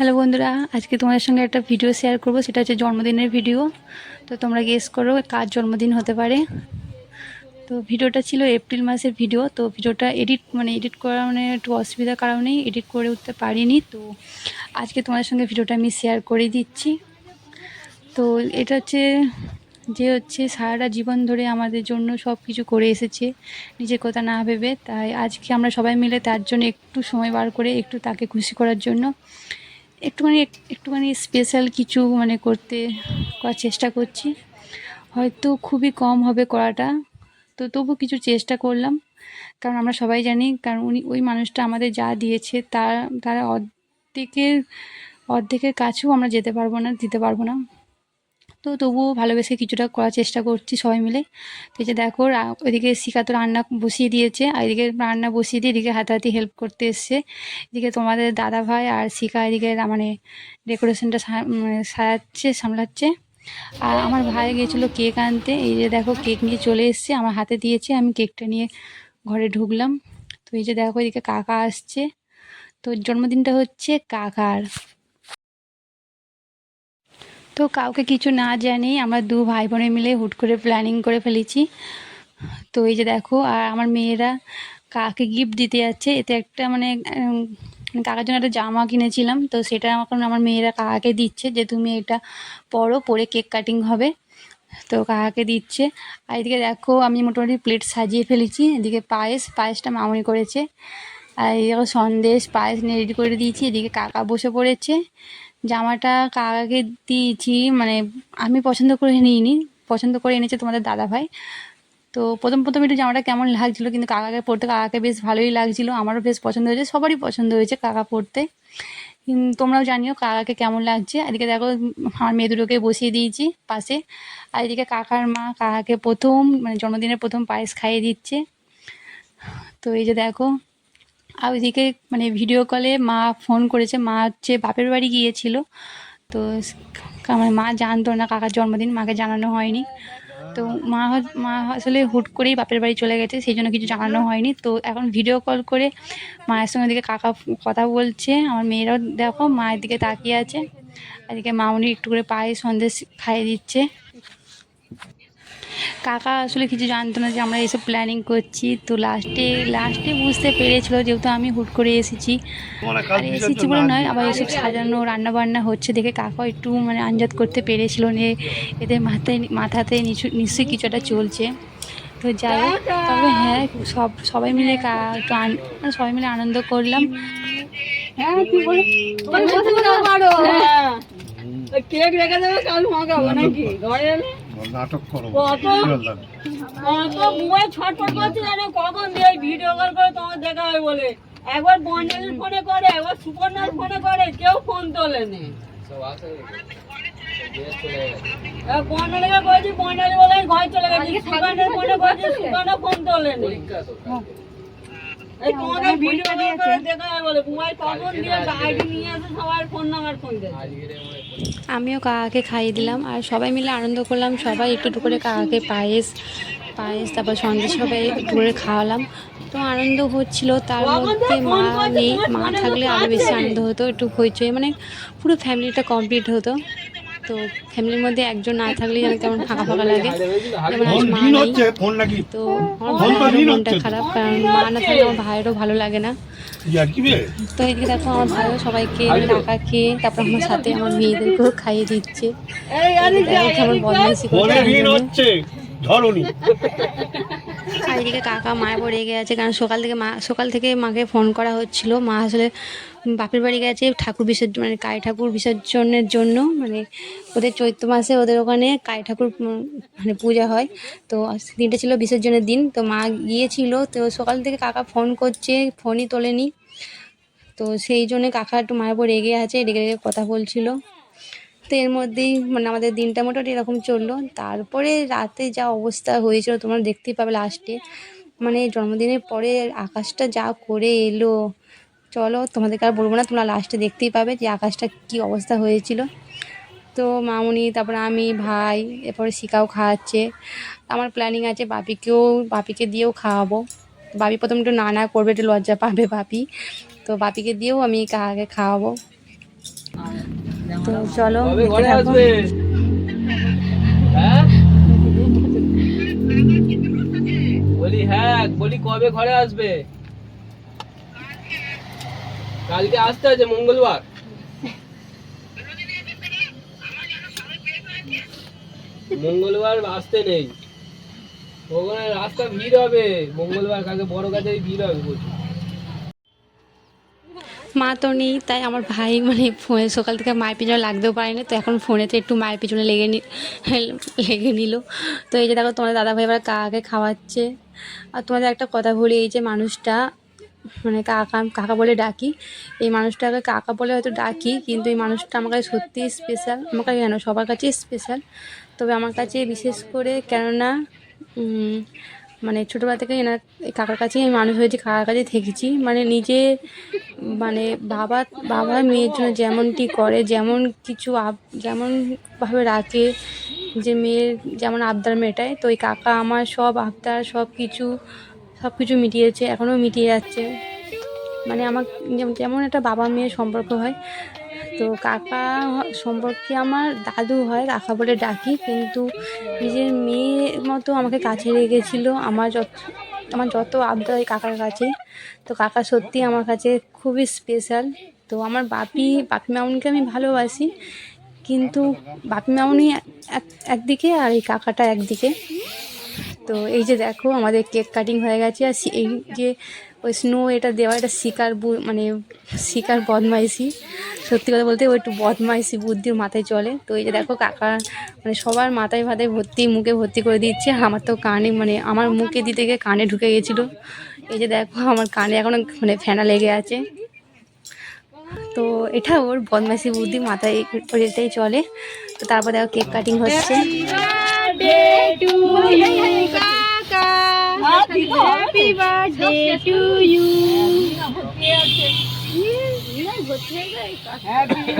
Hello বন্ধুরা, আজকে তোমাদের সঙ্গে একটা ভিডিও শেয়ার করব। সেটা হচ্ছে জন্মদিনের ভিডিও তো তোমরা গেস করো কার জন্মদিন হতে পারে। তো ভিডিওটা ছিল এপ্রিল মাসের ভিডিও তো ভিডিওটা এডিট মানে এডিট করা মানে একটু অসুবিধার কারণেই এডিট করে উঠতে পারিনি। তো আজকে তোমাদের সঙ্গে ভিডিওটা আমি শেয়ার করে দিচ্ছি। তো এটা হচ্ছে, যে হচ্ছে সারাটা জীবন ধরে আমাদের জন্য সব কিছু করে এসেছে। নিজের কথা না ভেবে। তাই আজকে আমরা সবাই মিলে তার জন্য একটু সময় বার করে, একটু তাকে খুশি করার জন্য একটুখানি একটুখানি স্পেশাল কিছু মানে করতে, করার চেষ্টা করছি। হয়তো খুবই কম হবে করাটা, তো তবু কিছু চেষ্টা করলাম। কারণ আমরা সবাই জানি, কারণ উনি, ওই মানুষটা আমাদের যা দিয়েছে, তার, তারা অর্ধেকের অর্ধেকের কাছেও আমরা যেতে পারব না, দিতে পারব না। তো তবুও ভালোবেসে কিছুটা করার চেষ্টা করছি সবাই মিলে। তো যে দেখো ওইদিকে শিখা তো রান্না বসিয়ে দিয়েছে, আর এদিকে রান্না বসিয়ে দিয়ে এদিকে হাতাহাতি হেল্প করতে এসছে। এদিকে তোমাদের দাদা ভাই আর শিখা এদিকে মানে ডেকোরেশনটা মানে সাজাচ্ছে সামলাচ্ছে। আর আমার ভাই গিয়েছিল কেক আনতে, এই যে দেখো কেক নিয়ে চলে এসছে, আমার হাতে দিয়েছে, আমি কেকটা নিয়ে ঘরে ঢুকলাম। তো এই যে দেখো এদিকে কাকা আসছে। তো জন্মদিনটা হচ্ছে কাকার। তো কাউকে কিছু না জানি আমরা দু ভাই বোনে মিলে হুট করে প্ল্যানিং করে ফেলেছি। তো এই যে দেখো, আর আমার মেয়েরা কাকে গিফট দিতে যাচ্ছে, এতে একটা মানে কাকার জন্য একটা জামা কিনেছিলাম। তো সেটা এখন আমার মেয়েরা কাকাকে দিচ্ছে যে, তুমি এটা পরো, পরে কেক কাটিং হবে। তো কাকাকে দিচ্ছে। আর এদিকে দেখো, আমি মোটামুটি প্লেট সাজিয়ে ফেলেছি। এদিকে পায়েস, পায়েসটা মামনি করেছে। আর এদিকে সন্দেশ, পায়েস নিয়ে রেডি করে দিয়েছি। এদিকে কাকা বসে পড়েছে। জামাটা কাকাকে দিয়েছি মানে আমি পছন্দ করে নিইনি পছন্দ করে এনেছে তোমাদের দাদা ভাই। তো প্রথম প্রথম একটু জামাটা কেমন লাগছিল কিন্তু কাকাকে পরতে কাকাকে বেশ ভালোই লাগছিল আমারও বেশ পছন্দ হয়েছে সবারই পছন্দ হয়েছে কাকা উম, তোমরাও জানিও কাকাকে কেমন লাগছে। এদিকে দেখো আমার মেয়ে দুটোকে বসিয়ে দিয়েছি পাশে। আর এদিকে কাকার মা কাকাকে প্রথম মানে জন্মদিনের প্রথম পায়েস খাইয়ে দিচ্ছে। তো এই যে দেখো আর ওইদিকে মানে ভিডিও কলে মা ফোন করেছে। মা হচ্ছে বাপের বাড়ি গিয়েছিল। তো মানে মা জানতো না কাকার জন্মদিন, মাকে জানানো হয়নি। তো মা মা আসলে হুট করেই বাপের বাড়ি চলে গেছে, সেই জন্য কিছু জানানো হয়নি। তো এখন ভিডিও কল করে মায়ের সঙ্গে দিকে কাকা কথা বলছে। আমার মেয়েরাও দেখো মায়ের দিকে তাকিয়ে আছে। এদিকে মামনি একটু করে পায়ে সন্দেশ খাইয়ে দিচ্ছে। কাকা আসলে কিছু জানতো না যে আমরা এসব প্ল্যানিং করছি। তো লাস্টে লাস্টে বুঝতে পেরেছিল যেহেতু আমি হুট করে এসেছি। আর এসেছি বলে নয় আবার এসব সাজানো রান্না বান্না হচ্ছে দেখে কাকা একটু মানে আঞ্জাত করতে পেরেছিল নিয়ে এদের মাথায় মাথাতে নিচু- নিশ্চয়ই কিছু একটা চলছে। তো যাই হোক তবে হ্যাঁ সব সবাই মিলে একটু আন- মানে সবাই মিলে আনন্দ করলাম। কেক রেখে দেবে কাল মাখাবো নাকি? ঘরে এলে? নাটক করো কত কত ছটফট করছে জানো? কখন দিয়ে ভিডিও কল করে তোমার দেখা হয় বলে? একবার বন্ডালের ফোনে করে একবার সুপর্ণার ফোনে করে কেউ ফোন তোলে নি বন্ডালিকে করেছি বন্ডালি বলে ঘর ঘরে চলে গেছে। সুপর্ণার ফোনে করেছি সুপর্ণা ফোন তোলে নি আমিও কাকাকে খাইয়ে দিলাম আর সবাই মিলে আনন্দ করলাম সবাই একটু একটু করে কাকাকে পায়েস পায়েস তারপর সন্দেশ সবাই একটু করে খাওয়ালাম। তো আনন্দ হচ্ছিল তার মধ্যে মা নেই মা থাকলে আরও বেশি আনন্দ হতো একটু হইচই মানে পুরো ফ্যামিলিটা কমপ্লিট হতো। তো ফ্যামিলির মধ্যে একজন না থাকলে যেন কেমন ফাঁকা ফাঁকা লাগে। যেমন আজ মা নেই। হচ্ছে। ফোন নাকি তো আমার ভাইয়েরও মনটা খারাপ কারণ মা না থাকলে আমার ভাইয়েরও ভালো লাগে না। তো এদিকে দেখো আমার ভাইও সবাইকে টাকা খেয়ে তারপর আমার সাথে আমার মেয়েদেরকেও খাইয়ে দিচ্ছে। এই আরে দেখো বদমাইশি করছে ঋণ আর এদিকে কাকা মায়ের পড়ে রেগে আছে কারণ সকাল থেকে মা সকাল থেকে মাকে ফোন করা হচ্ছিল। মা আসলে বাপের বাড়ি গেছে, ঠাকুর বিসর্জন মানে কালী ঠাকুর বিসর্জনের জন্য মানে ওদের চৈত্র মাসে ওদের ওখানে কালী ঠাকুর মানে পূজা হয়। তো দিনটা ছিল বিসর্জনের দিন, তো মা গিয়েছিল, তো সকাল থেকে কাকা ফোন করছে, ফোনই তোলেনি। তো সেই জন্য কাকা একটু মায়ের উপর রেগে আছে, রেগে রেগে কথা বলছিল। তো এর মধ্যেই মানে আমাদের দিনটা মোটামুটি এরকম চলল। তারপরে রাতে যা অবস্থা হয়েছিল, তোমরা দেখতেই পাবে লাস্টে মানে জন্মদিনের পরে আকাশটা যা করে এলো চলো তোমাদেরকে আর বলব না তোমরা লাস্টে দেখতেই পাবে যে আকাশটা কি অবস্থা হয়েছিল। তো মামুনি তারপর আমি ভাই এরপরে শিকাও খাওয়াচ্ছে। আমার প্ল্যানিং আছে বাপিকেও বাপিকে দিয়েও খাওয়াবো। বাপি প্রথম একটু না না করবে একটু লজ্জা পাবে বাপি। তো বাপিকে দিয়েও আমি কাকাকে খাওয়াবো। তো চলো হ্যাঁ? বলি হ্যাঁ বলি কবে ঘরে আসবে? কালকে আসতে আছে, মঙ্গলবার। মঙ্গলবার আসতে নেই। ওখানে রাস্তা ভিড় হবে। মঙ্গলবার কালকে বড় কাছে ভিড় হবে প্রচুর। মা তো নেই, তাই আমার ভাই মানে ফোনে সকাল থেকে মায়ের পিছনে লাগতেও পারেনি, তো এখন ফোনেতে একটু মায়ের পিছনে লেগে লেগে নিল। তো এই যে দেখো তোমাদের দাদা ভাই এবার কাকাকে খাওয়াচ্ছে। আর তোমাদের একটা কথা বলি, এই যে মানুষটা মানে কাকা কাকা বলে ডাকি। এই মানুষটাকে কাকা বলে হয়তো ডাকি, কিন্তু এই মানুষটা আমার কাছে সত্যিই স্পেশাল আমার কাছে কেন সবার কাছেই স্পেশাল তবে আমার কাছে বিশেষ করে কেননা মানে ছোটোবেলা থেকে এনার কাকার কাছেই আমি মানুষ হয়েছি, কাকার কাছে থেকেছি। মানে নিজে মানে বাবা বাবা মেয়ের জন্য যেমনটি করে, যেমন কিছু আব যেমনভাবে রাখে, যে মেয়ের যেমন আবদার মেটায়, তো এই কাকা আমার সব আবদার, সব কিছু সব কিছু মিটিয়েছে, এখনও মিটিয়ে যাচ্ছে। মানে আমার যেমন একটা বাবা মেয়ের সম্পর্ক হয়, তো কাকা সম্পর্কে আমার দাদু হয়, কাকা বলে ডাকি, কিন্তু নিজের মেয়ের মতো আমাকে কাছে রেখেছিল। আমার যত আমার যত আবদার হয় কাকার কাছে। তো কাকা সত্যি আমার কাছে খুবই স্পেশাল তো আমার বাপি বাপি মামুনিকে আমি ভালোবাসি, কিন্তু বাপি মামুনি এক, একদিকে আর এই কাকাটা একদিকে। তো এই যে দেখো, আমাদের কেক কাটিং হয়ে গেছে আর এই যে ওই স্নো এটা দেওয়া এটা শিকার মানে শিকার বদমাইশি। সত্যি কথা বলতে ও একটু বদমাইশি বুদ্ধির মাথায় চলে। তো এই যে দেখো, কাকা মানে সবার মাথায় মাথায় ভর্তি, মুখে ভর্তি করে দিচ্ছে। আমার তো কানে মানে আমার মুখে দিতে গিয়ে কানে ঢুকে গেছিল। এই যে দেখো, আমার কানে এখনও মানে ফেনা লেগে আছে। তো এটা ওর বদমাইশি বুদ্ধি মাথায় ওর এটাই চলে। তো তারপর দেখো কেক কাটিং হচ্ছে। birthday to you, Kaka. Happy birthday to you. Happy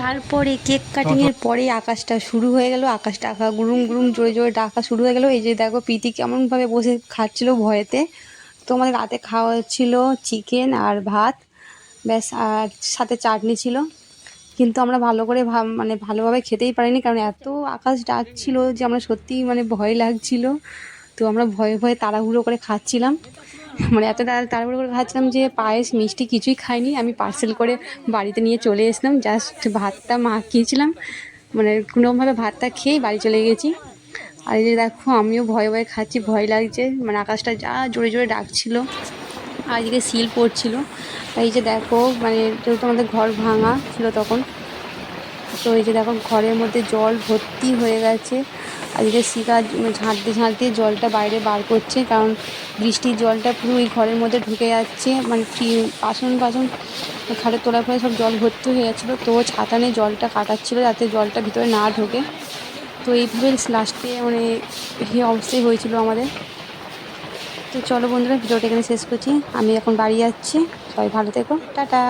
তারপরে কেক কাটিংয়ের পরে আকাশটা শুরু হয়ে গেল আকাশটা ডাকা গুরুম গুরুম জোরে জোরে ডাকা শুরু হয়ে গেল। এই যে দেখো প্রীতি কেমনভাবে বসে খাচ্ছিল ভয়েতে। তো আমাদের রাতে খাওয়া হচ্ছিল চিকেন আর ভাত ব্যাস আর সাথে চাটনি ছিল। কিন্তু আমরা ভালো করে ভাব মানে ভালোভাবে খেতেই পারিনি কারণ এত আকাশ ডাকছিল যে আমরা সত্যিই মানে ভয় লাগছিল। তো আমরা ভয়ে ভয়ে তাড়াহুড়ো করে খাচ্ছিলাম। মানে এত তাড়া- তাড়াহুড়ো করে ভাবছিলাম যে পায়েস, মিষ্টি কিছুই খাইনি। আমি পার্সেল করে বাড়িতে নিয়ে চলে এসলাম জাস্ট ভাতটা মাখিয়েছিলাম। মানে কোনোভাবে ভাতটা খেয়েই বাড়ি চলে গেছি। আর এই যে দেখো, আমিও ভয়ে ভয়ে খাচ্ছি, ভয় লাগছে। মানে আকাশটা যা জোরে জোরে ডাকছিল। আর এদিকে সিল পড়ছিল। এই যে দেখো মানে যেহেতু আমাদের ঘর ভাঙা ছিল তখন, তো এই যে দেখো, ঘরের মধ্যে জল ভর্তি হয়ে গেছে। এদিকে শিকা ঝাঁটতে ঝাঁটতে জলটা বাইরে বার করছে, কারণ বৃষ্টির জলটা পুরো ওই ঘরের মধ্যে ঢুকে যাচ্ছে। মানে বাসন বাসন খাটে তোলার পরে সব জল ভর্তি হয়ে যাচ্ছিল। তো ছাতা নিয়ে জলটা কাটাচ্ছিলো যাতে জলটা ভিতরে না ঢোকে। তো এইভাবে লাস্টে মানে এই অবস্থাই হয়েছিল আমাদের। তো চলো বন্ধুরা, ভিডিওটা এখানে শেষ করছি। আমি এখন বাড়ি যাচ্ছি। সবাই ভালো থেকো। টাটা।